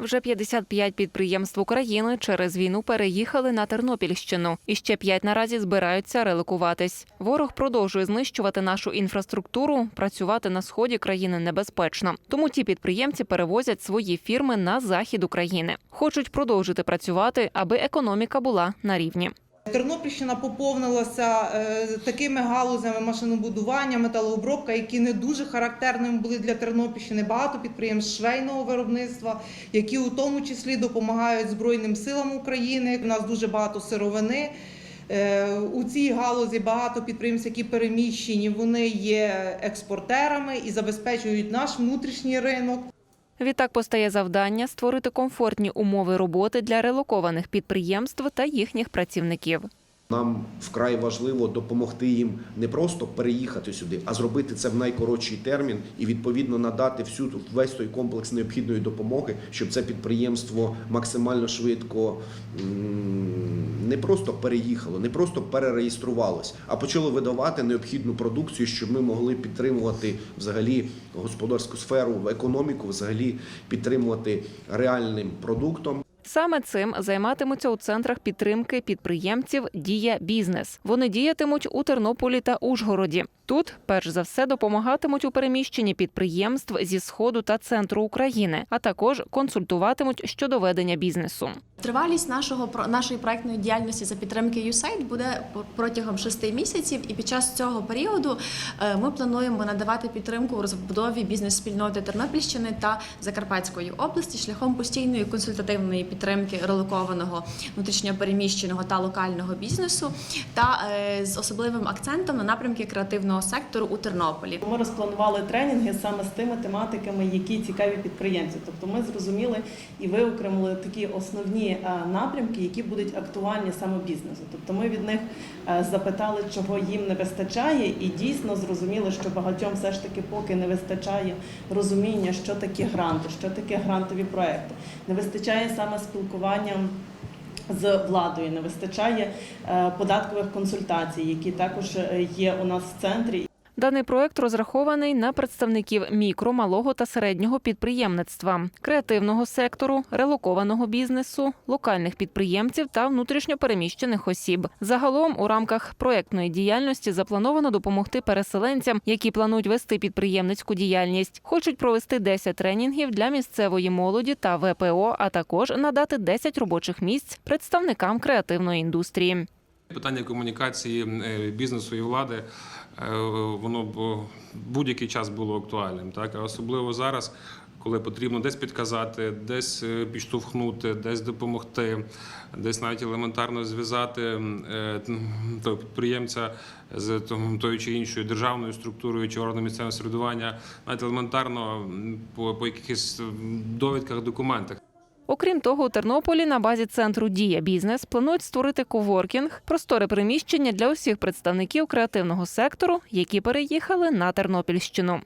Вже 55 підприємств України через війну переїхали на Тернопільщину, і ще 5 наразі збираються релокуватись. Ворог продовжує знищувати нашу інфраструктуру. Працювати на сході країни небезпечно. Тому ті підприємці перевозять свої фірми на захід України. Хочуть продовжити працювати, аби економіка була на рівні. Тернопільщина поповнилася е, такими галузями машинобудування, металообробка, які не дуже характерними були для Тернопільщини. Багато підприємств швейного виробництва, які у тому числі допомагають Збройним силам України. У нас дуже багато сировини. Е, У цій галузі багато підприємств, які переміщені, вони є експортерами і забезпечують наш внутрішній ринок. Відтак постає завдання створити комфортні умови роботи для релокованих підприємств та їхніх працівників. Нам вкрай важливо допомогти їм не просто переїхати сюди, а зробити це в найкоротший термін і відповідно надати всю весь той комплекс необхідної допомоги, щоб це підприємство максимально швидко не просто переїхало, не просто перереєструвалось, а почало видавати необхідну продукцію, щоб ми могли підтримувати взагалі господарську сферу, економіку, взагалі підтримувати реальним продуктом. Саме цим займатимуться у центрах підтримки підприємців Дія бізнес. Вони діятимуть у Тернополі та Ужгороді. Тут, перш за все, допомагатимуть у переміщенні підприємств зі сходу та центру України, а також консультуватимуть щодо ведення бізнесу. Тривалість нашого нашої проектної діяльності за підтримки USAID буде протягом шести місяців, і під час цього періоду е, ми плануємо надавати підтримку у розбудові бізнес-спільноти Тернопільщини та Закарпатської області шляхом постійної консультативної підтримки релокованого внутрішньопереміщеного та локального бізнесу, та е, з особливим акцентом на напрямки креативного сектору у Тернополі. Ми розпланували тренінги саме з тими тематиками, які цікаві підприємці. Тобто ми зрозуміли і виокремили такі основні е, напрямки, які будуть актуальні саме бізнесу. Тобто ми від них е, запитали, чого їм не вистачає, і дійсно зрозуміли, що багатьом все ж таки поки не вистачає розуміння, що таке гранти, що таке грантові проекти. Не вистачає саме спілкування з владою, не вистачає е, податкових консультацій, які також е, є у нас в центрі. Даний проект розрахований на представників мікро, малого та середнього підприємництва, креативного сектору, релокованого бізнесу, локальних підприємців та внутрішньопереміщених осіб. Загалом у рамках проектної діяльності заплановано допомогти переселенцям, які планують вести підприємницьку діяльність. Хочуть провести 10 тренінгів для місцевої молоді та ВПО, а також надати 10 робочих місць представникам креативної індустрії. Питання комунікації е, бізнесу і влади е, воно будь-який час було актуальним, так особливо зараз, коли потрібно десь підказати, десь е, підштовхнути, десь допомогти, десь навіть елементарно зв'язати того підприємця з тою чи іншою державною структурою чи органом місцевого середування, навіть елементарно по, по якихось довідках, документах. Окрім того, у Тернополі на базі центру Дія бізнес планують створити коворкінг, просторе приміщення для усіх представників креативного сектору, які переїхали на Тернопільщину.